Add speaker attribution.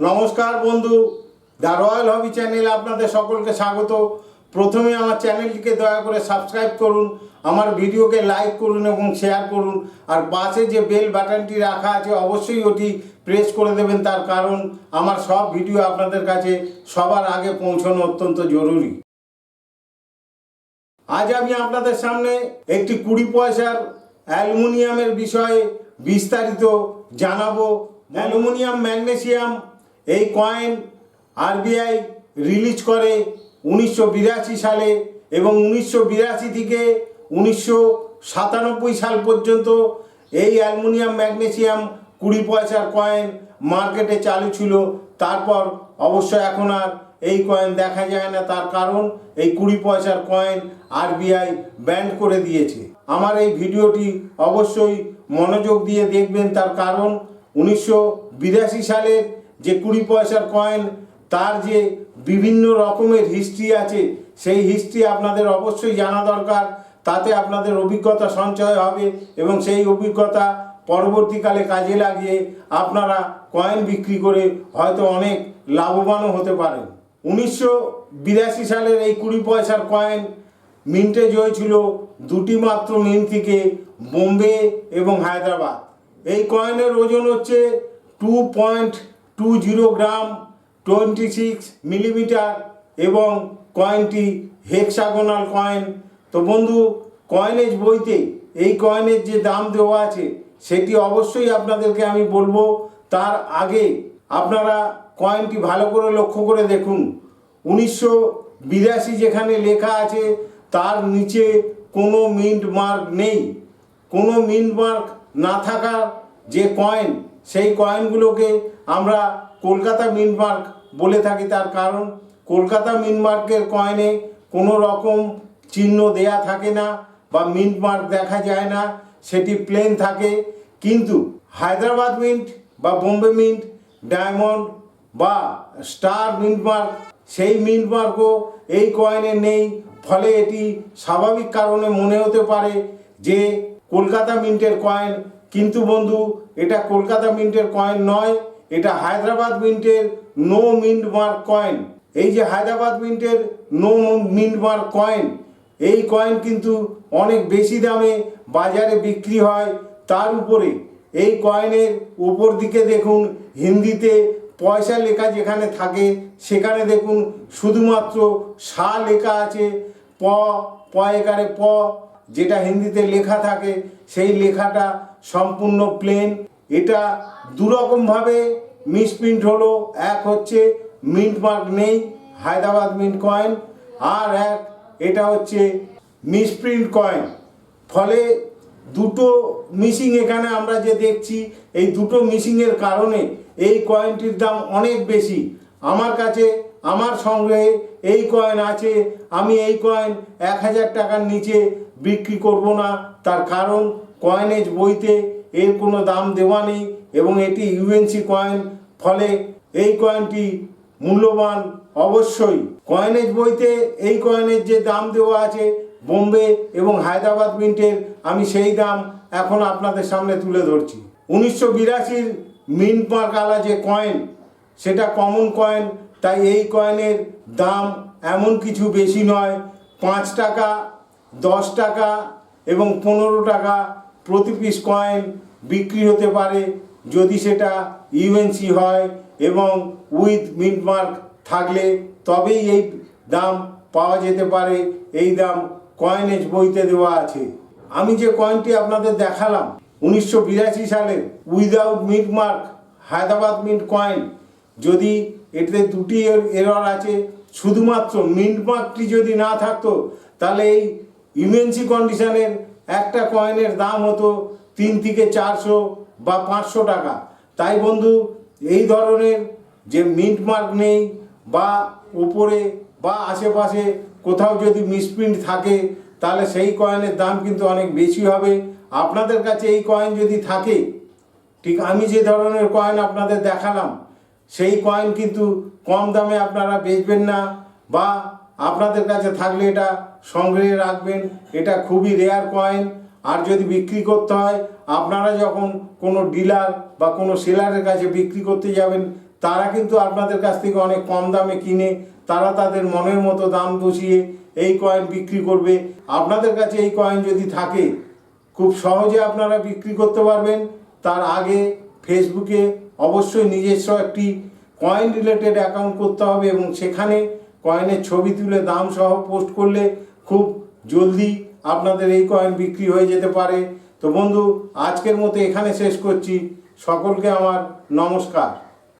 Speaker 1: নমস্কার বন্ধু, the royal hobby channel আপনাদের সকলকে স্বাগত। প্রথমে আমার চ্যানেলটিকে দয়া করে সাবস্ক্রাইব করুন, আমার ভিডিওকে লাইক করুন এবং শেয়ার করুন, আর পাশে যে বেল বাটনটি রাখা আছে অবশ্যই ওটি প্রেস করে দেবেন, তার কারণ আমার সব ভিডিও আপনাদের কাছে সবার আগে পৌঁছানো অত্যন্ত জরুরি। আজ আমি আপনাদের সামনে একটি কুড়ি পয়সার অ্যালুমিনিয়ামের বিষয়ে বিস্তারিত জানাব। অ্যালুমিনিয়াম, ম্যাগনেসিয়াম এই কয়েন আরবিআই রিলিজ করে উনিশশো বিরাশি সালে এবং উনিশশো বিরাশি থেকে উনিশশো সাতানব্বই সাল পর্যন্ত এই অ্যালুমিনিয়াম, ম্যাগনেসিয়াম কুড়ি পয়সার কয়েন মার্কেটে চালু ছিল। তারপর অবশ্য এখন আর এই কয়েন দেখা যায় না, তার কারণ এই কুড়ি পয়সার কয়েন আরবিআই ব্যান্ড করে দিয়েছে। আমার এই ভিডিওটি অবশ্যই মনোযোগ দিয়ে দেখবেন, তার কারণ উনিশশো বিরাশি সালের যে কুড়ি পয়সার কয়েন তার যে বিভিন্ন রকমের হিস্ট্রি আছে, সেই হিস্ট্রি আপনাদের অবশ্যই জানা দরকার। তাতে আপনাদের অভিজ্ঞতা সঞ্চয় হবে এবং সেই অভিজ্ঞতা পরবর্তীকালে কাজে লাগিয়ে আপনারা কয়েন বিক্রি করে হয়তো অনেক লাভবানও হতে পারেন। উনিশশো বিরাশি সালের এই কুড়ি পয়সার কয়েন মিন্টেজ হয়েছিল দুটি মাত্র মিন্ট থেকে বোম্বে এবং হায়দ্রাবাদ। এই কয়েনের ওজন হচ্ছে two point two zero gram, twenty six millimetre এবং কয়েনটি হেক্সাগোনাল কয়েন। তো বন্ধু, কয়েনেজ বইতে এই কয়েনের যে দাম দেওয়া আছে, সেটি অবশ্যই আপনাদেরকে আমি বলব। তার আগে আপনারা কয়েনটি ভালো করে লক্ষ্য করে দেখুন। উনিশশো বিরাশি যেখানে লেখা আছে, তার নিচে কোনো মিন্ট মার্ক নেই। কোনো মিন্ট মার্ক না থাকার যে কয়েন, সেই কয়েনগুলোকে আমরা কলকাতা মিন্ট মার্ক বলে থাকি তার কারণ, কলকাতা মিন্ট মার্কের কয়েনে কোনো রকম চিহ্ন দেয়া থাকে না বা মিন্ট মার্ক দেখা যায় না, সেটি প্লেন থাকে। কিন্তু হায়দ্রাবাদ মিন্ট বা বোম্বে মিন্ট, ডায়মন্ড বা স্টার মিন্ট মার্ক, সেই মিন্ট মার্কও এই কয়েনে নেই। ফলে এটি স্বাভাবিক কারণে মনে হতে পারে যে কলকাতা মিন্টের কয়েন। কিন্তু বন্ধু, এটা কলকাতা মিন্টের কয়েন নয় এটা হায়দ্রাবাদ মিন্টের নো মিন্ট মার্ক কয়েন। এই যে হায়দ্রাবাদ মিন্টের নো মিন্ট মার্ক কয়েন, এই কয়েন কিন্তু অনেক বেশি দামে বাজারে বিক্রি হয়। তার উপরে এই কয়েনের উপর দিকে দেখুন, হিন্দিতে পয়সা লেখা যেখানে থাকে, সেখানে দেখুন শুধুমাত্র সা লেখা আছে, প প একারে প, যেটা হিন্দিতে লেখা থাকে, সেই লেখাটা সম্পূর্ণ প্লেন এটা দুরকমভাবে মিসপ্রিন্ট হলো। এক হচ্ছে মিন্ট মার্ক নেই, হায়দ্রাবাদ মিন্ট কয়েন। আর এক, এটা হচ্ছে মিসপ্রিন্ট কয়েন। ফলে দুটো মিসিং এখানে আমরা যে দেখছি, এই দুটো মিসিংয়ের কারণে এই কয়েনটির দাম অনেক বেশি। আমার কাছে, আমার সংগ্রহে এই কয়েন আছে, আমি এই কয়েন এক হাজার টাকার নিচে বিক্রি করব না। তার কারণ কয়েনেজ বইতে এর কোনো দাম দেওয়া নেই এবং এটি ইউএনসি কয়েন ফলে এই কয়েনটি মূল্যবান অবশ্যই। কয়েনেজ বইতে এই কয়েনের যে দাম দেওয়া আছে, বোম্বে এবং হায়দ্রাবাদ মিন্টের আমি সেই দাম এখন আপনাদের সামনে তুলে ধরছি। উনিশশো বিরাশির মিন্ট মার্ক আলা যে কয়েন সেটা কমন কয়েন তাই এই কয়েনের দাম এমন কিছু বেশি নয়। পাঁচ টাকা, দশ টাকা এবং পনেরো টাকা প্রতি পিস কয়েন বিক্রি হতে পারে। যদি সেটা ইউএনসি হয় এবং উইথ মিন্টমার্ক থাকলে তবেই এই দাম পাওয়া যেতে পারে। এই দাম কয়েনেজ বইতে দেওয়া আছে। আমি যে কয়েনটি আপনাদের দেখালাম, উনিশশো বিরাশি সালের without mint mark Hyderabad mint coin যদি এতে দুটি এরর আছে, শুধুমাত্র মিন্টমার্কটি যদি না থাকতো, তাহলে এই ইউএনসি কন্ডিশনের একটা কয়েনের দাম হতো তিন থেকে চারশো বা পাঁচশো টাকা। তাই বন্ধু, এই ধরনের যে মিন্ট মার্ক নেই বা উপরে বা আশেপাশে কোথাও যদি মিসপ্রিন্ট থাকে, তাহলে সেই কয়েনের দাম কিন্তু অনেক বেশি হবে। আপনাদের কাছে এই কয়েন যদি থাকে, ঠিক আমি যে ধরনের কয়েন আপনাদের দেখালাম, সেই কয়েন কিন্তু কম দামে আপনারা বেচবেন না বা আপনাদের কাছে থাকলে এটা সংগ্রহে রাখবেন। এটা খুবই রেয়ার কয়েন আর যদি বিক্রি করতে হয়, আপনারা যখন কোনো ডিলার বা কোনো সেলারের কাছে বিক্রি করতে যাবেন, তারা কিন্তু আপনাদের কাছ থেকে অনেক কম দামে কিনে, তারা তাদের মনের মতো দাম বসিয়ে এই কয়েন বিক্রি করবে। আপনাদের কাছে এই কয়েন যদি থাকে, খুব সহজে আপনারা বিক্রি করতে পারবেন। তার আগে ফেসবুকে অবশ্যই নিজস্ব একটি কয়েন রিলেটেড অ্যাকাউন্ট করতে হবে এবং সেখানে কয়েনের ছবি তুলে দাম সহ পোস্ট করলে খুব জলদি আপনাদের এই কয়েন বিক্রি হয়ে যেতে পারে। তো বন্ধু, আজকের মতো এখানে শেষ করছি। সকলকে আমার নমস্কার।